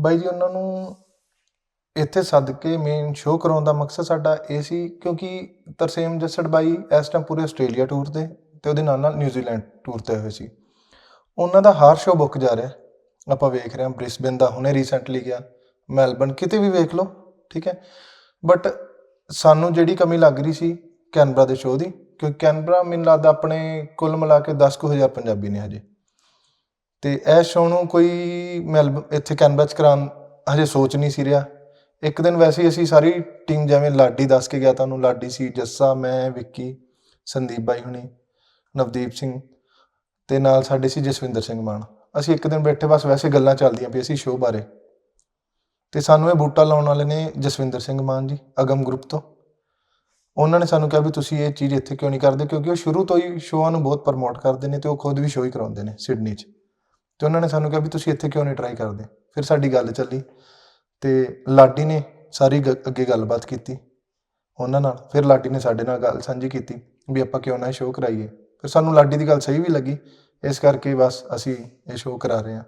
ਬਾਈ ਜੀ, ਉਹਨਾਂ ਨੂੰ ਇੱਥੇ ਸੱਦ ਕੇ ਮੇਨ ਸ਼ੋਅ ਕਰਾਉਣ ਦਾ ਮਕਸਦ ਸਾਡਾ ਇਹ ਸੀ, ਕਿਉਂਕਿ ਤਰਸੇਮ ਜੱਸੜ ਬਾਈ ਇਸ ਟਾਈਮ ਪੂਰੇ ਆਸਟ੍ਰੇਲੀਆ ਟੂਰ ਤੇ ਤੇ ਉਹਦੇ ਨਾਲ ਨਾਲ ਨਿਊਜ਼ੀਲੈਂਡ ਟੂਰ ਤੇ ਹੋਏ ਸੀ। ਉਹਨਾਂ ਦਾ ਹਰ ਸ਼ੋਅ ਬੁੱਕ ਜਾ ਰਿਹਾ। ਆਪਾਂ ਵੇਖ ਰਹੇ ਹਾਂ ਬ੍ਰਿਸਬਨ ਦਾ ਹੁਣੇ ਰੀਸੈਂਟਲੀ ਗਿਆ। ਮੈਲਬਨ ਕਿਤੇ ਵੀ ਵੇਖ ਲਓ, ਠੀਕ ਹੈ। ਬਟ ਸਾਨੂੰ ਜਿਹੜੀ ਕਮੀ ਲੱਗ ਰਹੀ ਸੀ ਕੈਨਬਰਾ ਦੇ ਸ਼ੋਅ ਦੀ, ਕਿਉਂਕਿ ਕੈਨਬਰਾ ਮੈਨੂੰ ਲੱਗਦਾ ਆਪਣੇ ਕੁੱਲ ਮਿਲਾ ਕੇ 10000 ਪੰਜਾਬੀ ਨੇ ਹਜੇ। ਤੇ ਇਹ ਸ਼ੋਅ ਨੂੰ ਕੋਈ ਮੈਲਬ ਇੱਥੇ ਕੈਨਬਰਾ ਚ ਕਰਾਉਣ ਹਜੇ ਸੋਚ ਨਹੀਂ ਸੀ ਰਿਹਾ। ਇੱਕ ਦਿਨ ਵੈਸੇ ਅਸੀਂ ਸਾਰੀ ਟੀਮ ਜਿਵੇਂ ਲਾਡੀ ਦੱਸ ਕੇ ਗਿਆ ਤੁਹਾਨੂੰ, ਲਾਡੀ ਸੀ, ਜੱਸਾ, ਮੈਂ, ਵਿੱਕੀ, ਸੰਦੀਪ ਬਾਈ ਹੁਣੀ, ਨਵਦੀਪ ਸਿੰਘ ਤੇ ਨਾਲ ਸਾਡੇ ਸੀ ਜਸਵਿੰਦਰ ਸਿੰਘ ਮਾਨ। ਅਸੀਂ ਇੱਕ ਦਿਨ ਬੈਠੇ ਬਸ ਵੈਸੇ ਗੱਲਾਂ ਚੱਲਦੀਆਂ ਪਈ ਸੀ ਸ਼ੋਅ ਬਾਰੇ। ਤੇ ਸਾਨੂੰ ਇਹ ਬੂਟਾ ਲਾਉਣ ਵਾਲੇ ਨੇ ਜਸਵਿੰਦਰ ਸਿੰਘ ਮਾਨ ਜੀ, ਅਗਮ ਗਰੁੱਪ ਤੋਂ। ਉਹਨਾਂ ਨੇ ਸਾਨੂੰ ਕਿਹਾ ਵੀ ਤੁਸੀਂ ਇਹ ਚੀਜ਼ ਇੱਥੇ ਕਿਉਂ ਨਹੀਂ ਕਰਦੇ? ਕਿਉਂਕਿ ਉਹ ਸ਼ੁਰੂ ਤੋਂ ਹੀ ਸ਼ੋਆਂ ਨੂੰ ਬਹੁਤ ਪ੍ਰਮੋਟ ਕਰਦੇ ਨੇ ਤੇ ਉਹ ਖੁਦ ਵੀ ਸ਼ੋਅ ਹੀ ਕਰਾਉਂਦੇ ਨੇ ਸਿਡਨੀ 'ਚ। ਤੇ ਉਹਨਾਂ ਨੇ ਸਾਨੂੰ ਕਿਹਾ ਵੀ ਤੁਸੀਂ ਇੱਥੇ ਕਿਉਂ ਨਹੀਂ ਟਰਾਈ ਕਰਦੇ? ਫਿਰ ਸਾਡੀ ਗੱਲ ਚੱਲੀ ਤੇ ਲਾਡੀ ਨੇ ਸਾਰੀ ਗ- ਅੱਗੇ ਗੱਲਬਾਤ ਕੀਤੀ ਉਹਨਾਂ ਨਾਲ। ਫਿਰ ਲਾਡੀ ਨੇ ਸਾਡੇ ਨਾਲ ਗੱਲ ਸਾਂਝੀ ਕੀਤੀ ਵੀ ਆਪਾਂ ਕਿਉਂ ਨਾ ਸ਼ੋਅ ਕਰਾਈਏ। ਫਿਰ ਸਾਨੂੰ ਲਾਡੀ ਦੀ ਗੱਲ ਸਹੀ ਵੀ ਲੱਗੀ, ਇਸ ਕਰਕੇ ਬਸ ਅਸੀਂ ਇਹ ਸ਼ੋਅ ਕਰਾ ਰਹੇ ਹਾਂ।